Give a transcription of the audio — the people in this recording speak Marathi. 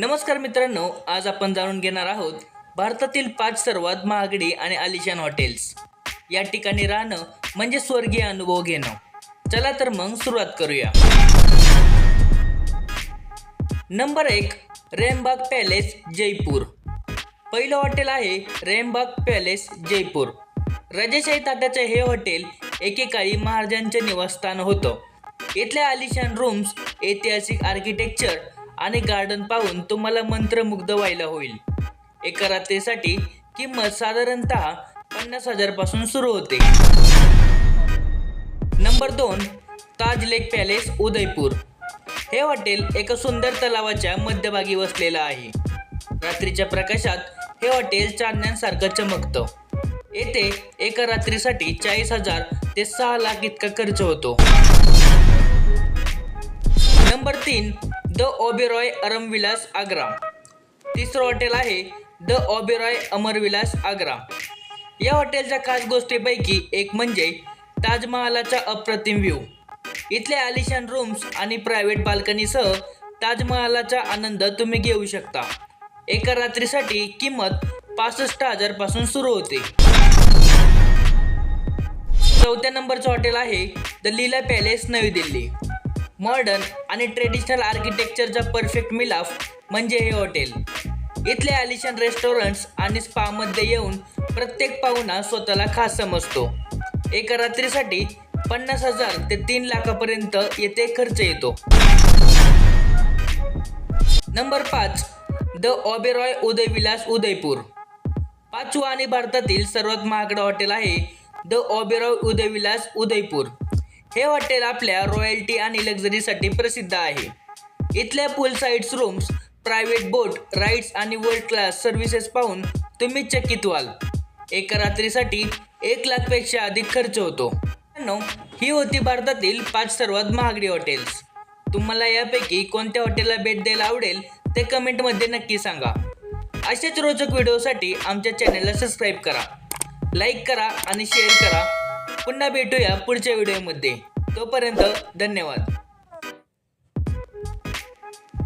नमस्कार मित्रांनो आज आपण जाणून घेणार आहोत भारतातील पाच सर्वात महागडी आणि आलिशान हॉटेल्स. या ठिकाणी राहणं म्हणजे स्वर्गीय अनुभव घेणं. चला तर मग सुरुवात करूया. नंबर एक रेमबाग पॅलेस जयपूर. पहिलं हॉटेल आहे रेमबाग पॅलेस जयपूर. राजेशाही ताटाचं हे हॉटेल एकेकाळी महाराजांचे निवासस्थान होतं. इथल्या आलिशान रूम्स ऐतिहासिक आर्किटेक्चर आणि गार्डन पाहून तुम्हाला मंत्रमुग्ध व्हायला होईल. एका रात्रीसाठी किंमत साधारणतः पन्नास हजारपासून सुरू होते. नंबर दोन ताज लेक पॅलेस उदयपूर. हे हॉटेल एका सुंदर तलावाच्या मध्यभागी वसलेलं आहे. रात्रीच्या प्रकाशात हे हॉटेल चांदण्यांसारखं चमकतं. येथे एका रात्रीसाठी चाळीस हजार ते सहा लाख इतका खर्च होतो. नंबर तीन द ओबेरॉय अरमविलास आग्रा. तिसरं हॉटेल आहे द ओबेरॉय अमरविलास आग्रा. या हॉटेलच्या खास गोष्टीपैकी एक म्हणजे ताजमहालाचा अप्रतिम व्ह्यू. इथले आलिशान रूम्स आणि प्रायव्हेट बाल्कनीसह ताजमहालाचा आनंद तुम्ही घेऊ शकता. एका रात्रीसाठी किंमत पासष्ट हजारपासून सुरू होते. चौथ्या नंबरचं हॉटेल आहे द लीला पॅलेस नवी दिल्ली. मॉडर्न आणि ट्रेडिशनल आर्किटेक्चरचा परफेक्ट मिलाफ म्हणजे हे हॉटेल. इथले आलिशान रेस्टॉरंट्स आणि स्पामध्ये येऊन प्रत्येक पाहुणा स्वतःला खास समजतो. एका रात्रीसाठी पन्नास हजार ते तीन लाखापर्यंत येथे खर्च येतो. नंबर पाच द ऑबेरॉय उदयविलास उदयपूर. पाचवा आणि भारतातील सर्वात महागडं हॉटेल आहे द ऑबेरॉय उदयविलास उदयपूर. हे हॉटेल आपल्या रॉयल्टी आणि लक्झरीसाठी प्रसिद्ध आहे. इथल्या pool sides rooms private boat rides आणि वर्ल्ड क्लास सर्व्हिसेस पाहून तुम्ही चकित व्हाल. एका रात्रीसाठी एक लाखपेक्षा अधिक खर्च होतो. ही होती भारतातील पाच सर्वात महागडी हॉटेल्स तुम्हाला यापैकी कोणत्या हॉटेलला भेट द्यायला आवडेल ते कमेंटमध्ये नक्की सांगा. अशाच रोचक व्हिडिओसाठी आमच्या चॅनलला सबस्क्राईब करा. लाईक करा आणि शेअर करा. पुन्हा भेटूया पुढच्या व्हिडिओमध्ये. तोपर्यंत धन्यवाद.